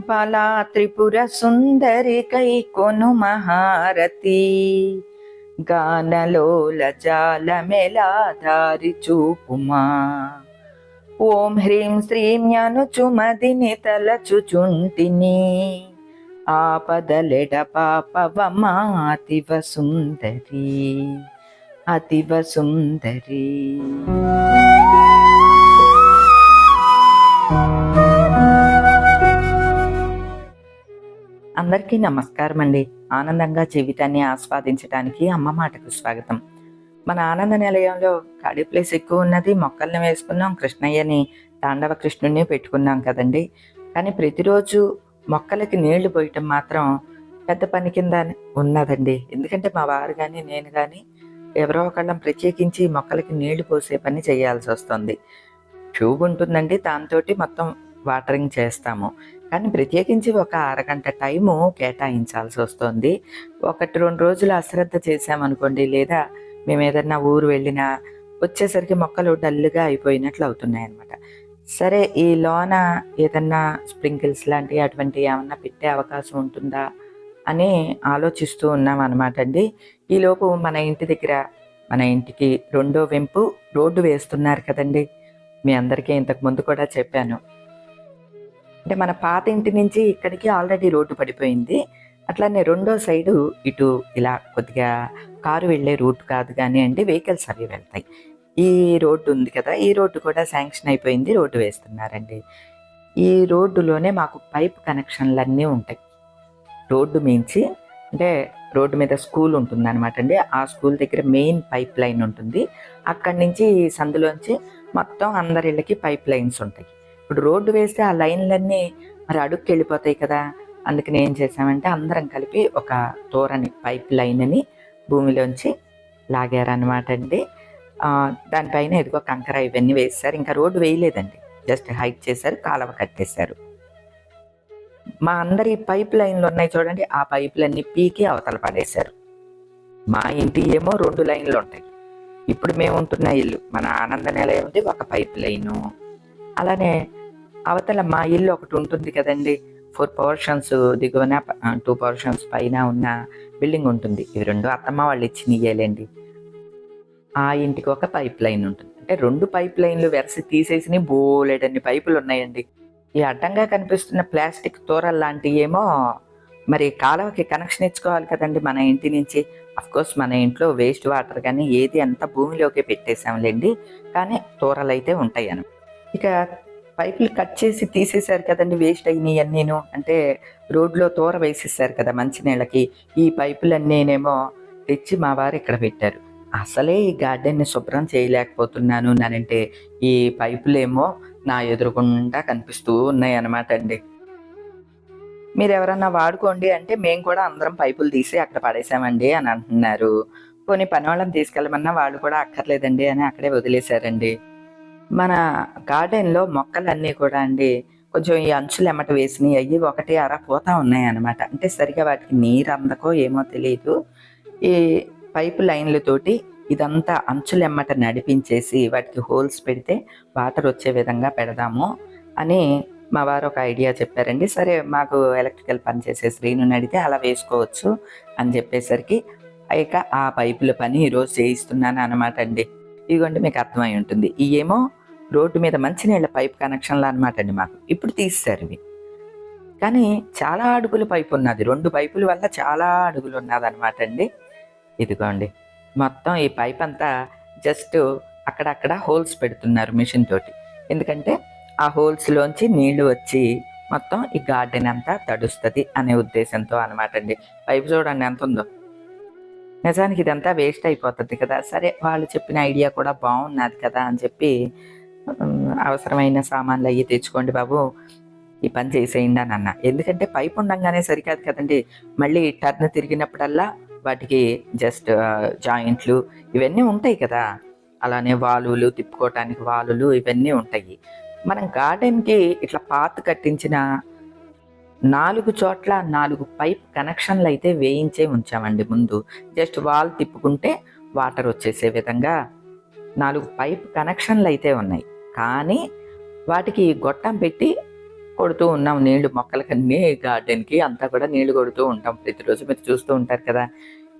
బలా త్రిపుర సుందరి కై కొను మహారతి. గానలోల జాలమెలా దారి చూపుమా. ఓం హ్రీం శ్రీం యనుచుమదిని తలచుచుంటిని. ఆపదలెడ పాపవమా అతివ సుందరి అతివ సుందరి. అందరికీ నమస్కారం అండి ఆనందంగా జీవితాన్ని ఆస్వాదించడానికి అమ్మ మాటకు స్వాగతం. మన ఆనంద నిలయంలో ఖాళీ ప్లేస్ ఎక్కువ ఉన్నది మొక్కల్ని వేసుకున్నాం కృష్ణయ్యని తాండవ కృష్ణుడిని పెట్టుకున్నాం కదండి. కానీ ప్రతిరోజు మొక్కలకి నీళ్ళు పోయటం మాత్రం పెద్ద పని కింద ఉన్నదండి. ఎందుకంటే మా వారు కానీ నేను కానీ ఎవరో ఒకళ్ళం ప్రత్యేకించి మొక్కలకి నీళ్ళు పోసే పని చేయాల్సి వస్తుంది. ట్యూబ్ ఉంటుందండి దాంతో మొత్తం వాటరింగ్ చేస్తాము. కానీ ప్రత్యేకించి ఒక అరగంట టైము కేటాయించాల్సి వస్తుంది. ఒకటి రెండు రోజులు అశ్రద్ధ చేసామనుకోండి లేదా మేము ఏదన్నా ఊరు వెళ్ళినా వచ్చేసరికి మొక్కలు డల్గా అయిపోయినట్లు అవుతున్నాయి అనమాట సరే ఈ లోన ఏదన్నా స్ప్రింకిల్స్ లాంటివి అటువంటి ఏమన్నా పెట్టే అవకాశం ఉంటుందా అని ఆలోచిస్తూ ఉన్నాం అనమాట అండి ఈలోపు మన ఇంటి దగ్గర మన ఇంటికి రెండో వెంపు రోడ్డు వేస్తున్నారు కదండి. మీ అందరికీ ఇంతకు ముందు కూడా చెప్పాను. అంటే మన పాత ఇంటి నుంచి ఇక్కడికి ఆల్రెడీ రోడ్డు పడిపోయింది. అట్లానే రెండో సైడు ఇటు ఇలా కొద్దిగా కారు వెళ్ళే రూట్ కాదు కానీ అండి వెహికల్స్ అవి వెళ్తాయి. ఈ రోడ్డు ఉంది కదా ఈ రోడ్డు కూడా శాంక్షన్ అయిపోయింది రోడ్డు వేస్తున్నారండి. ఈ రోడ్డులోనే మాకు పైప్ కనెక్షన్లు అన్నీ ఉంటాయి. రోడ్డు మించి అంటే రోడ్డు మీద స్కూల్ ఉంటుంది అనమాట అండి. ఆ స్కూల్ దగ్గర మెయిన్ పైప్ లైన్ ఉంటుంది. అక్కడి నుంచి సందులోంచి మొత్తం అందరిళ్ళకి పైప్ లైన్స్ ఉంటాయి. ఇప్పుడు రోడ్డు వేస్తే ఆ లైన్లన్నీ మరి అడుక్కి వెళ్ళిపోతాయి కదా. అందుకని ఏం చేసామంటే అందరం కలిపి ఒక తోరని పైప్ లైన్ని భూమిలోంచి లాగారనమాట అండి. దానిపైన ఎదుగో కంకర ఇవన్నీ వేస్తారు ఇంకా రోడ్డు వేయలేదండి. జస్ట్ హైట్ చేశారు కాలువ కట్టేశారు. మా అందరి పైప్ లైన్లు ఉన్నాయి చూడండి. ఆ పైపులన్నీ పీకి అవతల పడేశారు. మా ఇంటి ఏమో రెండు లైన్లు ఉంటాయి. ఇప్పుడు మేము ఉంటున్న ఇల్లు. మన ఆనంద నిలయం ఉంది ఒక పైప్ లైను. అలానే అవతల మా ఇల్లు ఒకటి ఉంటుంది కదండి. ఫోర్ పోర్షన్స్ దిగువన టూ పోర్షన్స్ పైన ఉన్న బిల్డింగ్ ఉంటుంది. ఇవి రెండు అత్తమ్మ వాళ్ళు ఇచ్చిన ఇయ్యాలండి. ఆ ఇంటికి ఒక పైప్ లైన్ ఉంటుంది. అంటే రెండు పైప్ లైన్లు వెరసి తీసేసి బోలెడన్ని పైపులు ఉన్నాయండి. ఈ అడ్డంగా కనిపిస్తున్న ప్లాస్టిక్ తోరల్ లాంటివి ఏమో మరి కాలువకి కనెక్షన్ ఇచ్చుకోవాలి కదండి మన ఇంటి నుంచి. కోర్స్ మన ఇంట్లో వేస్ట్ వాటర్ కానీ ఏది అంతా భూమిలోకి పెట్టేసాంలేండి కానీ తోరలు అయితే ఉంటాయి అని ఇక పైపులు కట్ చేసి తీసేశారు కదండి వేస్ట్ అయినాయి అన్నీను అంటే రోడ్లో తోర వేసేసారు కదా మంచినీళ్ళకి. ఈ పైపులన్నీనేమో తెచ్చి మా వారు ఇక్కడ పెట్టారు. అసలే ఈ గార్డెన్ని శుభ్రం చేయలేకపోతున్నాను నానంటే ఈ పైపులేమో నా ఎదురుకుండా కనిపిస్తూ ఉన్నాయి అన్నమాట అండి. మీరు ఎవరన్నా వాడుకోండి అంటే మేము కూడా అందరం పైపులు తీసి అక్కడ పడేసామండి అని అంటున్నారు. కొన్ని పని వాళ్ళని తీసుకెళ్ళమన్నా వాళ్ళు కూడా అక్కర్లేదండి అని అక్కడే వదిలేశారండి. మన గార్డెన్లో మొక్కలన్నీ కూడా అండి కొంచెం ఈ అంచులు ఎమ్మట వేసినవి అయ్యి ఒకటి అర పోతా ఉన్నాయి అనమాట అంటే సరిగా వాటికి నీరు అందకో ఏమో తెలియదు ఈ పైపు లైన్లతోటి ఇదంతా అంచులు ఎమ్మట నడిపించేసి వాటికి హోల్స్ పెడితే వాటర్ వచ్చే విధంగా పెడదాము అని మా వారు ఒక ఐడియా చెప్పారండి. సరే మాకు ఎలక్ట్రికల్ పని చేసే శ్రీను అడిగితే అలా వేసుకోవచ్చు అని చెప్పేసరికి ఇక ఆ పైపుల పని ఈరోజు చేయిస్తున్నాను అనమాట అండి. ఇదిగోండి మీకు అర్థమై ఉంటుంది. ఇవేమో రోడ్డు మీద మంచినీళ్ళ పైప్ కనెక్షన్లు అనమాట అండి మాకు. ఇప్పుడు తీస్తారు ఇవి. కానీ చాలా అడుగుల పైపు ఉన్నది. రెండు పైపుల వల్ల చాలా అడుగులు ఉన్నది అనమాట అండి. ఇదిగోండి. మొత్తం ఈ పైప్ అంతా జస్ట్ అక్కడక్కడ హోల్స్ పెడుతున్నారు మిషన్ తోటి. ఎందుకంటే ఆ హోల్స్లోంచి నీళ్ళు వచ్చి మొత్తం ఈ గార్డెన్ అంతా తడుస్తుంది అనే ఉద్దేశంతో అనమాట అండి. పైపు చూడండి ఎంత ఉందో. నిజానికి ఇదంతా వేస్ట్ అయిపోతుంది కదా. సరే వాళ్ళు చెప్పిన ఐడియా కూడా బాగున్నది కదా అని చెప్పి అవసరమైన సామాన్లు అయ్యి తెచ్చుకోండి బాబు. ఈ పని చేసేయండి అని అన్న. ఎందుకంటే పైప్ ఉండంగానే సరికాదు కదండి. మళ్ళీ టర్న్ తిరిగినప్పుడల్లా వాటికి జస్ట్ జాయింట్లు ఇవన్నీ ఉంటాయి కదా. అలానే వాలులు తిప్పుకోవటానికి వాలులు ఇవన్నీ ఉంటాయి. మనం గార్డెన్కి ఇట్లా పాత కట్టించిన నాలుగు చోట్ల నాలుగు పైప్ కనెక్షన్లు అయితే వేయించే ఉంచామండి ముందు. జస్ట్ వాల్ తిప్పుకుంటే వాటర్ వచ్చేసే విధంగా నాలుగు పైప్ కనెక్షన్లు అయితే ఉన్నాయి. కానీ వాటికి గొట్టం పెట్టి కొడుతూ ఉన్నాం నీళ్ళు మొక్కలకన్నీ గార్డెన్కి అంతా కూడా నీళ్ళు కొడుతూ ఉంటాం. ప్రతిరోజు మీరు చూస్తూ ఉంటారు కదా.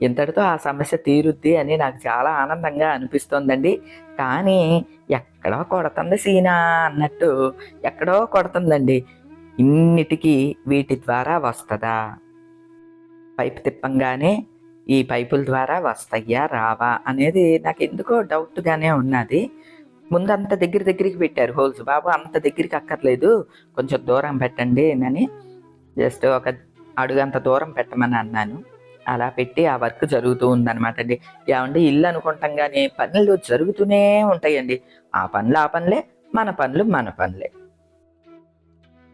ఇంతటితో ఆ సమస్య తీరుద్ది అని నాకు చాలా ఆనందంగా అనిపిస్తోందండి. కానీ ఎక్కడో కొడుతుంది సీనా అన్నట్టు ఎక్కడో కొడుతుందండి. ఇన్నిటికీ వీటి ద్వారా వస్తుందా? పైపు తిప్పంగానే ఈ పైపుల ద్వారా వస్తాయా? రావా? అనేది నాకు ఎందుకో డౌట్గానే ఉన్నది. ముందు అంత దగ్గర దగ్గరికి పెట్టారు హోల్స్. బాబు అంత దగ్గరికి అక్కర్లేదు. కొంచెం దూరం పెట్టండి అని జస్ట్ ఒక అడుగంత దూరం పెట్టమని అన్నాను. అలా పెట్టి ఆ వర్క్ జరుగుతూ ఉందన్నమాట అండి. ఏమంటే ఇల్లు అనుకుంటాం కానీ పనులు జరుగుతూనే ఉంటాయండి. ఆ పనులు ఆ పనులే మన పనులు మన పనులే.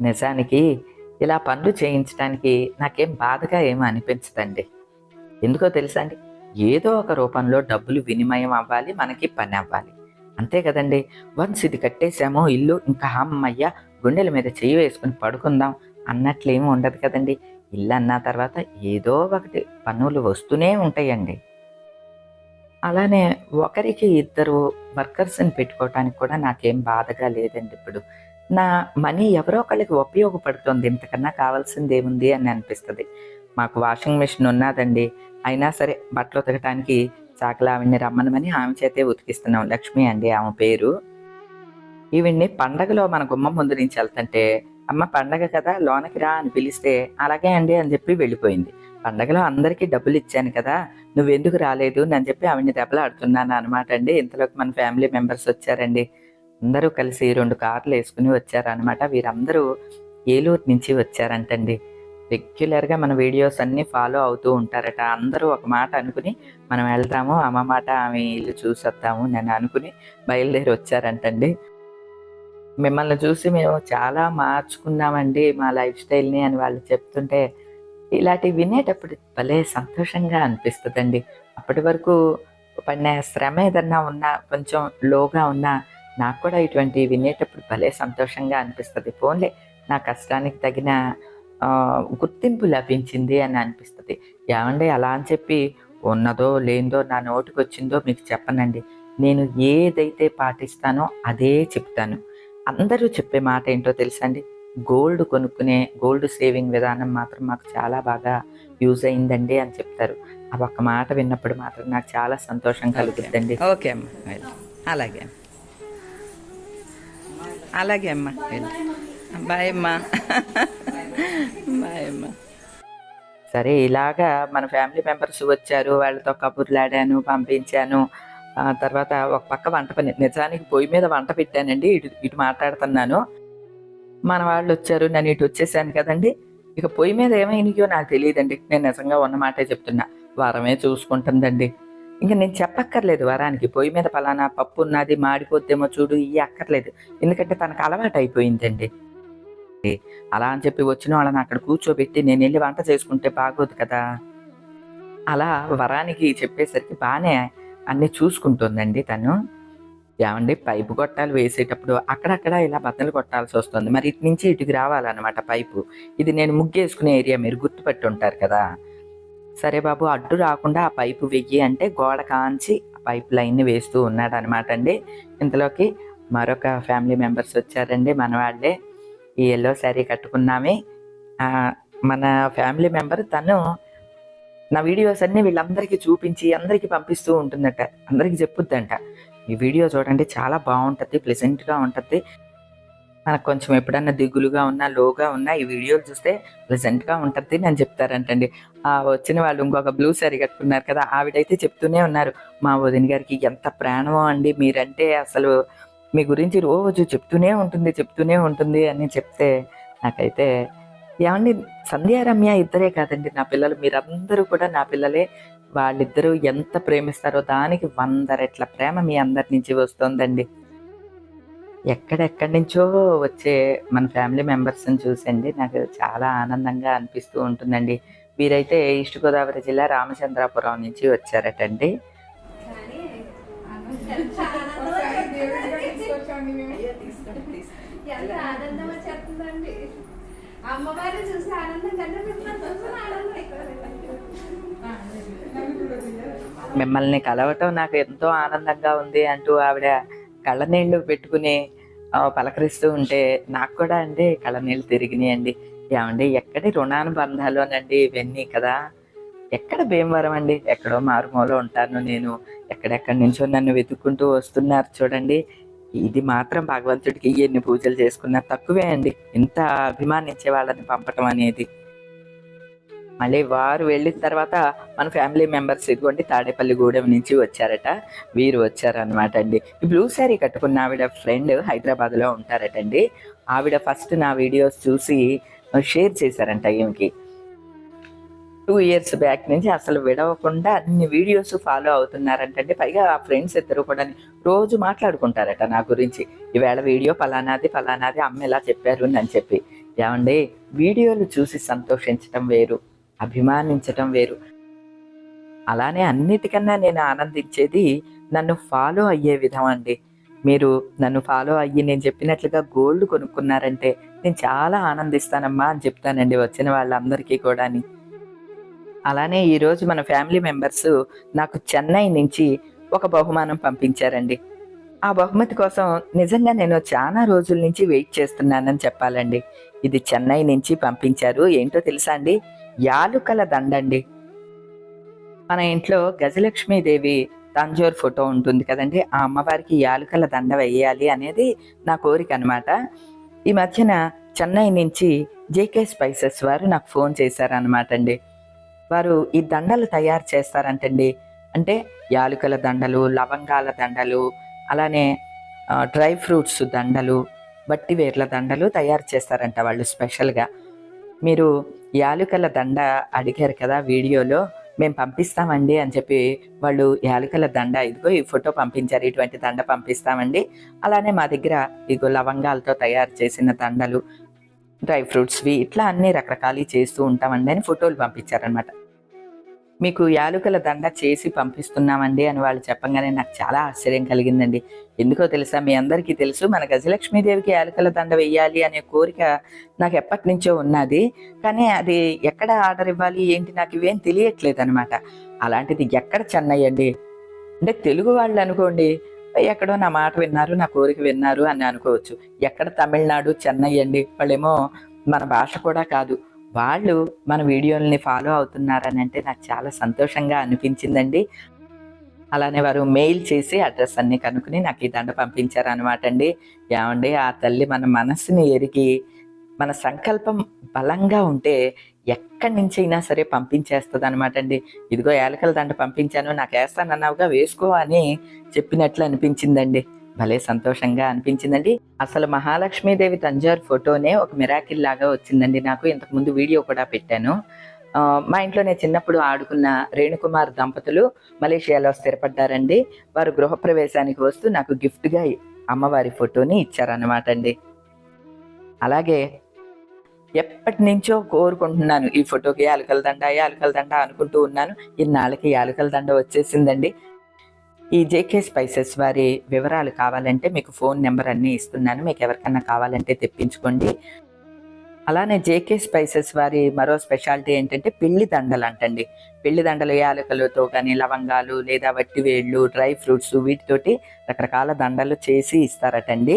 నిజానికి ఇలా పనులు చేయించడానికి నాకేం బాధగా ఏమీ అనిపించదండి. ఎందుకో తెలుసా అండి? ఏదో ఒక రూపంలో డబ్బులు వినిమయం అవ్వాలి మనకి పని అవ్వాలి. అంతే కదండి. వన్స్ ఇది కట్టేసామో ఇల్లు ఇంకా అమ్మయ్య గుండెల మీద చెయ్యి వేసుకుని పడుకుందాం అన్నట్లేమీ ఉండదు కదండి. ఇల్లు అన్న తర్వాత ఏదో ఒకటి పనులు వస్తూనే ఉంటాయండి. అలానే ఒకరికి ఇద్దరు వర్కర్స్ని పెట్టుకోవటానికి కూడా నాకేం బాధగా లేదండి ఇప్పుడు. నా మనీ ఎవరో ఒకళ్ళకి ఉపయోగపడుతుంది. ఇంతకన్నా కావాల్సింది ఏముంది అని అనిపిస్తుంది. మాకు వాషింగ్ మెషిన్ ఉన్నదండి. అయినా సరే బట్టలు ఉతకటానికి వచ్చాకలా ఆవిడ్ని రమ్మనమని ఆమె చేతే ఉతికిస్తున్నాం లక్ష్మి అండి ఆమె పేరు. ఈవిడ్ని పండగలో మన గుమ్మం ముందు నుంచి వెళ్తుంటే అమ్మ పండగ కదా లోనకి రా అని పిలిస్తే అలాగే అండి అని చెప్పి వెళ్ళిపోయింది. పండగలో అందరికీ డబ్బులు ఇచ్చాను కదా నువ్వెందుకు రాలేదు అని చెప్పి ఆవిడ్ని దెబ్బలాడుతున్నాను అనమాట అండి. ఇంతలోకి మన ఫ్యామిలీ మెంబర్స్ వచ్చారండి. అందరూ కలిసి రెండు కార్లు వేసుకుని వచ్చారనమాట వీరందరూ ఏలూరు నుంచి వచ్చారంటండి. రెగ్యులర్గా మన వీడియోస్ అన్నీ ఫాలో అవుతూ ఉంటారట. అందరూ ఒక మాట అనుకుని మనం వెళ్తాము అమ్మ మాట ఆమె ఇల్లు చూసొద్దాము నేను అనుకుని బయలుదేరి వచ్చారంటండి. మిమ్మల్ని చూసి మేము చాలా మార్చుకున్నామండి మా లైఫ్ స్టైల్ని అని వాళ్ళు చెప్తుంటే ఇలాంటివి వినేటప్పుడు భలే సంతోషంగా అనిపిస్తుందండి. అప్పటి వరకు పడిన శ్రమ ఏదన్నా ఉన్నా కొంచెం లోగా ఉన్నా నాకు కూడా ఇటువంటి వినేటప్పుడు భలే సంతోషంగా అనిపిస్తుంది. ఫోన్లే నా కష్టానికి తగిన గుర్తింపు లభించింది అని అనిపిస్తుంది. ఏమండి అలా అని చెప్పి ఉన్నదో లేదో నా నోటికి వచ్చిందో మీకు చెప్పనండి. నేను ఏదైతే పాటిస్తానో అదే చెప్తాను. అందరూ చెప్పే మాట ఏంటో తెలుసా అండి? గోల్డ్ కొనుక్కునే గోల్డ్ సేవింగ్ విధానం మాత్రం మాకు చాలా బాగా యూజ్ అయిందండి అని చెప్తారు. ఆ ఒక్క మాట విన్నప్పుడు మాత్రం నాకు చాలా సంతోషం కలుగుతుందండి. ఓకే. అమ్మా. అలాగే అలాగే అమ్మా. బాయ్ అమ్మా. బాయ్ సరే ఇలాగా మన ఫ్యామిలీ మెంబర్స్ వచ్చారు వాళ్ళతో కబుర్లాడాను పంపించాను. ఆ తర్వాత ఒక పక్క వంట పని నిజానికి పొయ్యి మీద వంట పెట్టానండి ఇటు ఇటు మాట్లాడుతున్నాను. మన వాళ్ళు వచ్చారు నేను ఇటు వచ్చేసాను కదండి. ఇక పొయ్యి మీద ఏమైనాయో నాకు తెలియదండి నేను నిజంగా ఉన్న మాటే చెప్తున్నా. వరమే చూసుకుంటుందండి. ఇంకా నేను చెప్పక్కర్లేదు వరానికి పొయ్యి మీద పలానా పప్పు ఉన్నది మాడిపోద్దేమో చూడు ఇవి అక్కర్లేదు ఎందుకంటే తనకు అలవాటు అయిపోయిందండి. అలా అని చెప్పి వచ్చిన వాళ్ళని అక్కడ కూర్చోబెట్టి నేను వెళ్ళి వంట చేసుకుంటే బాగోదు కదా. అలా వరానికి చెప్పేసరికి బాగానే అన్ని చూసుకుంటుందండి తను. ఏమండి పైపు కొట్టాలు వేసేటప్పుడు అక్కడక్కడ ఇలా బద్దలు కొట్టాల్సి వస్తుంది. మరి ఇటు నుంచి ఇటుకి రావాలన్నమాట పైపు. ఇది నేను ముగ్గేసుకునే ఏరియా మీరు గుర్తుపెట్టి ఉంటారు కదా. సరే బాబు అడ్డు రాకుండా ఆ పైపు వెయ్యి అంటే గోడ కాంచి ఆ పైప్ లైన్ని వేస్తూ ఉన్నాడు అనమాట అండి. ఇంతలోకి మరొక ఫ్యామిలీ మెంబర్స్ వచ్చారండి మనవాళ్ళే. ఈ ఎల్లో శారీ కట్టుకున్నామే. ఆ, మన ఫ్యామిలీ మెంబర్ తను నా వీడియోస్ అన్ని వీళ్ళందరికీ చూపించి అందరికీ పంపిస్తూ ఉంటుందట. అందరికీ చెప్పుద్దంట. ఈ వీడియో చూడండి చాలా బాగుంటుంది ప్లెజెంట్గా ఉంటుంది. మనకు కొంచెం ఎప్పుడన్నా దిగులుగా ఉన్నా లోగా ఉన్నా ఈ వీడియోలు చూస్తే ప్లెజెంట్గా ఉంటుంది అని చెప్తారంటండి. ఆ వచ్చిన వాళ్ళు ఇంకొక బ్లూ శారీ కట్టుకున్నారు కదా ఆవిడైతే చెప్తూనే ఉన్నారు. మా వదిన గారికి ఎంత ప్రాణమో అండి మీరంటే అసలు మీ గురించి రోజు చెప్తూనే ఉంటుంది చెప్తూనే ఉంటుంది అని చెప్తే నాకైతే ఏమండి సంధ్యారమ్య ఇద్దరే కాదండి. నా పిల్లలు మీరందరూ కూడా నా పిల్లలే. వాళ్ళిద్దరూ ఎంత ప్రేమిస్తారో దానికి వంద రెట్ల ప్రేమ మీ అందరి నుంచి వస్తుందండి. ఎక్కడెక్కడి నుంచో వచ్చే మన ఫ్యామిలీ మెంబర్స్ని చూసండి. నాకు చాలా ఆనందంగా అనిపిస్తూ ఉంటుందండి. వీరైతే ఈస్ట్ గోదావరి జిల్లా రామచంద్రాపురం నుంచి వచ్చారటండి. ఎంత ఆనందం వచ్చేస్తుందండి. అమ్మవారిని చూసి ఆనందం కన్నా మిమ్మల్ని ఆనందం కలవటం నాకు ఎంతో ఆనందంగా ఉంది అంటూ ఆవిడ కళ్ళనీళ్ళు పెట్టుకుని పలకరిస్తూ ఉంటే నాకు కూడా అండి కళ్ళ నీళ్ళు తిరిగినాయండి. ఏమండి ఎక్కడి రుణానుబంధాలు అనండి ఇవన్నీ కదా. ఎక్కడ భీమవరం అండి? ఎక్కడో మారుమూల ఉంటాను నేను. ఎక్కడెక్కడి నుంచో నన్ను వెతుక్కుంటూ వస్తున్నారు చూడండి. ఇది మాత్రం భగవంతుడికి ఎన్ని పూజలు చేసుకున్నా తక్కువే అండి. ఇంత అభిమానించే వాళ్ళని పంపటం అనేది. మళ్ళీ వారు వెళ్ళిన తర్వాత మన ఫ్యామిలీ మెంబర్స్ ఇదిగోండి తాడేపల్లి గూడెం నుంచి వచ్చారట. వీరు వచ్చారనమాట అండి. ఈ బ్లూ శారీ కట్టుకున్న ఆవిడ ఫ్రెండ్ హైదరాబాద్లో ఉంటారటండి. ఆవిడ ఫస్ట్ నా వీడియోస్ చూసి షేర్ చేశారంట ఈమెకి. టూ ఇయర్స్ బ్యాక్ నుంచి అసలు విడవకుండా అన్ని వీడియోస్ ఫాలో అవుతున్నారంటండి పైగా ఆ ఫ్రెండ్స్ ఇద్దరు కూడా రోజు మాట్లాడుకుంటారట నా గురించి. ఈవేళ వీడియో ఫలానాది ఫలానాది అమ్మ ఇలా చెప్పారు? అని చెప్పి. ఏమండి వీడియోలు చూసి సంతోషించటం వేరు అభిమానించటం వేరు. అలానే అన్నిటికన్నా నేను ఆనందించేది నన్ను ఫాలో అయ్యే విధం అండి. మీరు నన్ను ఫాలో అయ్యి నేను చెప్పినట్లుగా గోల్డ్ కొనుక్కున్నారంటే నేను చాలా ఆనందిస్తానమ్మా అని చెప్తానండి వచ్చిన వాళ్ళందరికీ కూడాని. అలానే ఈరోజు మన ఫ్యామిలీ మెంబర్స్ నాకు చెన్నై నుంచి ఒక బహుమానం పంపించారండి. ఆ బహుమతి కోసం నిజంగా నేను చాలా రోజుల నుంచి వెయిట్ చేస్తున్నానని చెప్పాలండి. ఇది చెన్నై నుంచి పంపించారు. ఏంటో తెలుసా అండి? యాలుకల దండండి. మన ఇంట్లో గజలక్ష్మీదేవి తంజోర్ ఫోటో ఉంటుంది కదండి. ఆ అమ్మవారికి యాలుకల దండ వేయాలి అనేది నా కోరిక అనమాట ఈ మధ్యన చెన్నై నుంచి జేకే స్పైసెస్ వారు నాకు ఫోన్ చేశారనమాట అండి వారు ఈ దండలు తయారు చేస్తారంటండి. అంటే యాలుకల దండలు లవంగాల దండలు అలానే డ్రై ఫ్రూట్స్ దండలు బట్టి వేర్ల దండలు తయారు చేస్తారంట వాళ్ళు స్పెషల్గా. మీరు యాలుకల దండ అడిగారు కదా వీడియోలో మేము పంపిస్తామండి అని చెప్పి వాళ్ళు యాలకల దండ ఇదిగో ఈ ఫోటో పంపించారు ఇటువంటి దండ పంపిస్తామండి. అలానే మా దగ్గర ఇదిగో లవంగాలతో తయారు చేసిన దండలు డ్రై ఫ్రూట్స్వి ఇట్లా అన్ని రకరకాలు చేస్తూ ఉంటామండి అని ఫోటోలు పంపించారనమాట మీకు యాలుకల దండ చేసి పంపిస్తున్నామండి అని వాళ్ళు చెప్పంగానే నాకు చాలా ఆశ్చర్యం కలిగిందండి. ఎందుకో తెలుసా మీ అందరికీ తెలుసు మన గజలక్ష్మీదేవికి యాలకల దండ వెయ్యాలి అనే కోరిక నాకు ఎప్పటి నుంచో ఉన్నది. కానీ అది ఎక్కడ ఆర్డర్ ఇవ్వాలి ఏంటి నాకు ఇవేం తెలియట్లేదు అనమాట అలాంటిది ఎక్కడ చెన్నై అండి? అంటే తెలుగు వాళ్ళు అనుకోండి ఎక్కడో నా మాట విన్నారు నా కోరిక విన్నారు అని అనుకోవచ్చు. ఎక్కడ తమిళనాడు చెన్నై అండి? వాళ్ళేమో మన భాష కూడా కాదు. వాళ్ళు మన వీడియోల్ని ఫాలో అవుతున్నారని అంటే నాకు చాలా సంతోషంగా అనిపించిందండి. అలానే వారు మెయిల్ చేసి అడ్రస్ అన్ని కనుక్కుని నాకు ఈ దండ పంపించారు అనమాట అండి. ఏమండి ఆ తల్లి మన మనసుని ఎరిగి మన సంకల్పం బలంగా ఉంటే ఎక్కడి నుంచి అయినా సరే పంపించేస్తుంది అనమాట అండి. ఇదిగో ఏలకల దండ పంపించాను నాకు వేస్తానన్నావుగా వేసుకో అని చెప్పినట్లు అనిపించిందండి. భలే సంతోషంగా అనిపించిందండి. అసలు మహాలక్ష్మీదేవి తంజారు ఫోటోనే ఒక మిరాకిల్ లాగా వచ్చిందండి. నాకు ఇంతకుముందు వీడియో కూడా పెట్టాను. మా ఇంట్లో నేను చిన్నప్పుడు ఆడుకున్న రేణుకుమార్ దంపతులు మలేషియాలో స్థిరపడ్డారండి. వారు గృహప్రవేశానికి వస్తూ నాకు గిఫ్ట్గా అమ్మవారి ఫోటోని ఇచ్చారన్నమాట అండి అలాగే ఎప్పటి నుంచో కోరుకుంటున్నాను ఈ ఫోటోకి యాలకల దండ యాలకల దండ అనుకుంటూ ఉన్నాను. ఇన్నాళ్ళకి యాలకల దండ వచ్చేసిందండి. ఈ జేకే స్పైసెస్ వారి వివరాలు కావాలంటే మీకు ఫోన్ నెంబర్ అన్నీ ఇస్తున్నాను. మీకు ఎవరికన్నా కావాలంటే తెప్పించుకోండి. అలానే జేకే స్పైసెస్ వారి మరో స్పెషాలిటీ ఏంటంటే పెళ్ళి దండలు అంటండి. పెళ్ళి దండలు యాలకులతో కానీ లవంగాలు లేదా వట్టి వేళ్ళు డ్రై ఫ్రూట్స్ వీటితోటి రకరకాల దండలు చేసి ఇస్తారటండి.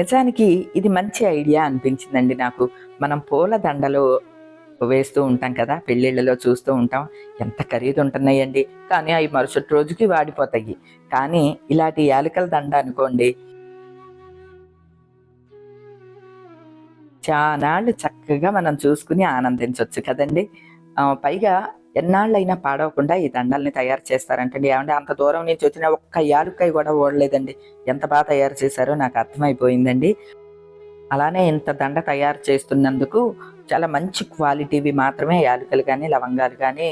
నిజానికి ఇది మంచి ఐడియా అనిపించిందండి నాకు. మనం పూల దండలు వేస్తూ ఉంటాం కదా పెళ్ళిళ్ళలో చూస్తూ ఉంటాం. ఎంత ఖరీదు ఉంటున్నాయండి కానీ అవి మరుసటి రోజుకి వాడిపోతాయి. కానీ ఇలాంటి యాలకల దండ అనుకోండి. చానాళ్ళు చక్కగా మనం చూసుకుని ఆనందించవచ్చు కదండి. పైగా ఎన్నాళ్ళైనా పాడవకుండా ఈ దండల్ని తయారు చేస్తారంటండి. ఏమంటే అంత దూరం నుంచి వచ్చిన ఒక్క యాలుక్కాయ కూడా ఓడలేదండి ఎంత బాగా తయారు చేశారో నాకు అర్థమైపోయిందండి. అలానే ఇంత దండ తయారు చేస్తున్నందుకు చాలా మంచి క్వాలిటీవి మాత్రమే యాలకులు కానీ లవంగాలు కానీ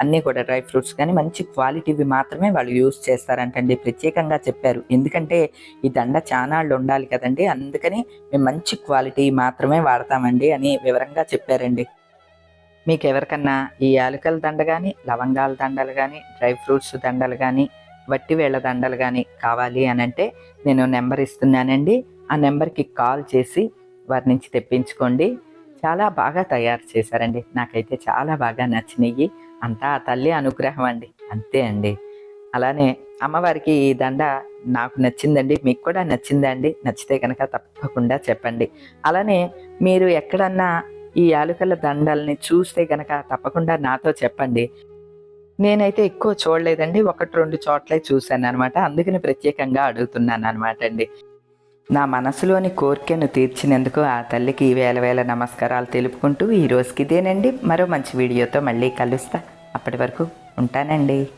అన్నీ కూడా డ్రై ఫ్రూట్స్ కానీ మంచి క్వాలిటీవి మాత్రమే వాళ్ళు యూస్ చేస్తారంటండి. ప్రత్యేకంగా చెప్పారు. ఎందుకంటే ఈ దండ చానాళ్ళు ఉండాలి కదండి. అందుకని మేము మంచి క్వాలిటీ మాత్రమే వాడతామండి అని వివరంగా చెప్పారండి. మీకు ఎవరికన్నా ఈ యాలకల దండ కానీ లవంగాల దండలు కానీ డ్రై ఫ్రూట్స్ దండలు కానీ వట్టి వేళ్ళ దండలు కానీ కావాలి అని అంటే నేను నెంబర్ ఇస్తున్నానండి. ఆ నెంబర్కి కాల్ చేసి వారి నుంచి తెప్పించుకోండి. చాలా బాగా తయారు చేశారండి. నాకైతే చాలా బాగా నచ్చినాయి అంతా ఆ తల్లి అనుగ్రహం అండి. అంతే అండి. అలానే అమ్మవారికి ఈ దండ నాకు నచ్చిందండి మీకు కూడా నచ్చిందండి నచ్చితే కనుక తప్పకుండా చెప్పండి. అలానే మీరు ఎక్కడన్నా ఈ యాలుకల దండల్ని చూస్తే కనుక తప్పకుండా నాతో చెప్పండి. నేనైతే ఎక్కువ చూడలేదండి. ఒకటి రెండు చోట్లే చూశాను అనమాట అందుకని ప్రత్యేకంగా అడుగుతున్నాను అనమాట అండి. నా మనసులోని కోరికను తీర్చినందుకు ఆ తల్లికి వేల వేల నమస్కారాలు తెలుపుకుంటూ ఈ రోజుకి ఇదేనండి. మరో మంచి వీడియోతో మళ్ళీ కలుస్తా. అప్పటి వరకు ఉంటానండి.